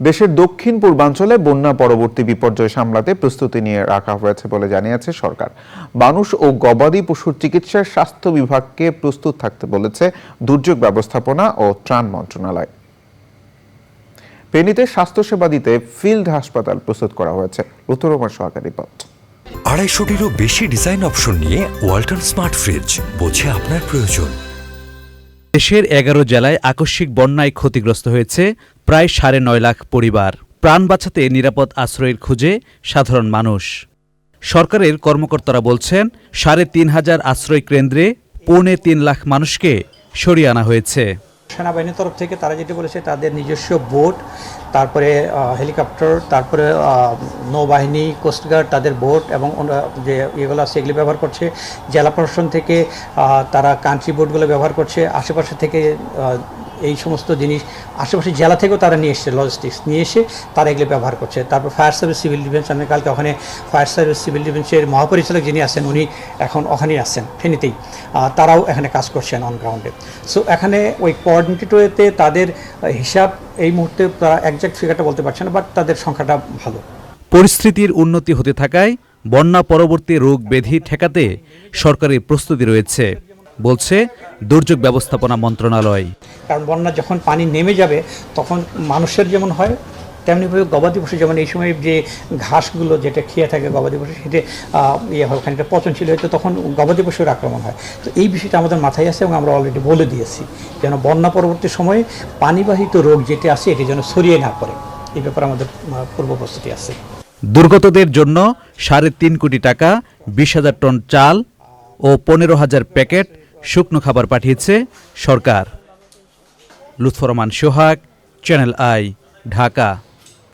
দেশের দক্ষিণ পূর্বাঞ্চলে বন্যা পরবর্তী বিপর্যয় সামলাতে প্রস্তুতি নিয়ে রাখা হয়েছে বলে জানিয়েছে সরকার। মানুষ ও গবাদি পশুর চিকিৎসার স্বাস্থ্য বিভাগকে প্রস্তুত থাকতে বলেছে দুর্যোগ ব্যবস্থাপনা ও ত্রাণ মন্ত্রণালয়। ফেনীতে স্বাস্থ্যসেবা দিতে ফিল্ড হাসপাতাল প্রস্তুত করা হয়েছে। উত্তরমার সহকারী পথ আড়াইশোটিরও বেশি ডিজাইন অপশন নিয়ে ওয়ালটন স্মার্ট ফ্রিজ বোঝে আপনার প্রয়োজন। দেশের এগারো জেলায় আকস্মিক বন্যায় ক্ষতিগ্রস্ত হয়েছে প্রায় সাড়ে নয় লাখ পরিবার। প্রাণ বাঁচাতে নিরাপদ আশ্রয়ের খুঁজে সাধারণ মানুষ। সরকারের কর্মকর্তারা বলছেন, সাড়ে তিন হাজার আশ্রয় কেন্দ্রে পৌনে তিন লাখ মানুষকে সরিয়ে আনা হয়েছে। সেনাবাহিনীর তরফ থেকে তারা যেটা বলেছে, তাদের নিজস্ব বোট, তারপরে হেলিকপ্টার, তারপরে নৌবাহিনী কোস্টগার্ড তাদের বোট এবং যে ইয়েগুলো আছে, এগুলো ব্যবহার করছে। জেলা প্রশাসন থেকে তারা কান্ট্রি বোটগুলো ব্যবহার করছে। আশেপাশে থেকে এই সমস্ত জিনিস আশেপাশে জেলা থেকেও তারা নিয়ে এসছে লজিস্টিক্স নিয়ে এসে তারা এগুলো ব্যবহার করছে। তারপর ফায়ার সার্ভিস সিভিল ডিফেন্স আমি কালকে ওখানে ফায়ার সার্ভিস সিভিল ডিফেন্সের মহাপরিচালক যিনি আছেন, উনি এখন ওখানেই আছেন, ফেনীতেই। তারাও এখানে কাজ করছেন অন গ্রাউন্ডে সো এখানে ওই কোঅর্ডিনেটেড তাদের হিসাব এই মুহূর্তে তারা একজ্যাক্ট ফিগারটা বলতে পারছে না বাট তাদের সংখ্যাটা ভালো। পরিস্থিতির উন্নতি হতে থাকায় বন্যা পরবর্তী রোগ ব্যাধি ঠেকাতে সরকারের প্রস্তুতি রয়েছে। বলছে দুর্যোগ ব্যবস্থাপনা মন্ত্রণালয়। কারণ বন্যা যখন পানি নেমে যাবে তখন মানুষের যেমন হয় তেমনিভাবে গবাদি পশু যেমন এই সময় যে ঘাসগুলো যেটা খেয়ে থাকে গবাদি পশু সেটা ইয়ে হয় খানিকটা পচনশীল হয়তো তখন গবাদি পশুর আক্রমণ হয়। তো এই বিষয়টা আমাদের মাথায় আছে এবং আমরা অলরেডি বলে দিয়েছি যেন বন্যা পরবর্তী সময়ে পানিবাহিত রোগ যেটি আছে এটি যেন ছড়িয়ে না পড়ে। এই ব্যাপারে আমাদের পূর্ব প্রস্তুতি আছে। দুর্গতদের জন্য সাড়ে তিন কোটি টাকা বিশ হাজার টন চাল ও পনেরো হাজার প্যাকেট শুকনো খাবার পাঠিয়েছে সরকার। Lutforman Sohag Channel I Dhaka.